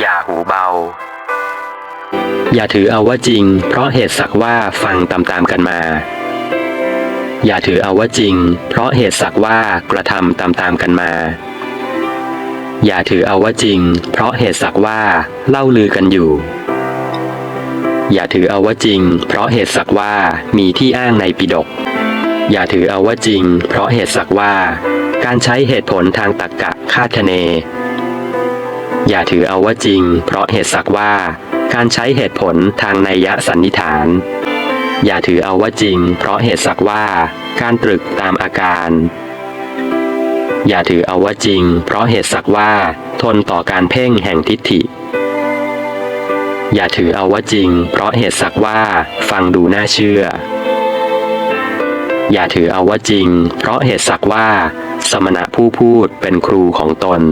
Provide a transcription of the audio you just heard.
อย่าหูเบา อย่าถือเอาว่าจริง เพราะเหตุสักว่าฟังตามๆกันมา อย่าถือเอาว่าจริง เพราะเหตุสักว่ากระทำตามๆกันมา อย่าถือเอาว่าจริง เพราะเหตุสักว่าเล่าลือกันอยู่ อย่าถือเอาว่าจริง เพราะเหตุสักว่ามีที่อ้างในปิฎกอย่าถือเอาว่าจริง เพราะเหตุสักว่า การใช้เหตุผลทางตรรกะคาดคะเน อย่าถือเอาว่าจริง เพราะเหตุสักว่า การใช้เหตุผลทางนัยยะสันนิษฐาน อย่าถือเอาว่าจริง เพราะเหตุสักว่า การตรึกตามอาการ อย่าถือเอาว่าจริง เพราะเหตุสักว่า ทนต่อการเพ่งแห่งทิฏฐิ อย่าถือเอาว่าจริง เพราะเหตุสักว่า ฟังดูน่าเชื่อ อย่าถือเอาว่าจริง เพราะเหตุสักว่า สมณะผู้พูดเป็นครูของตน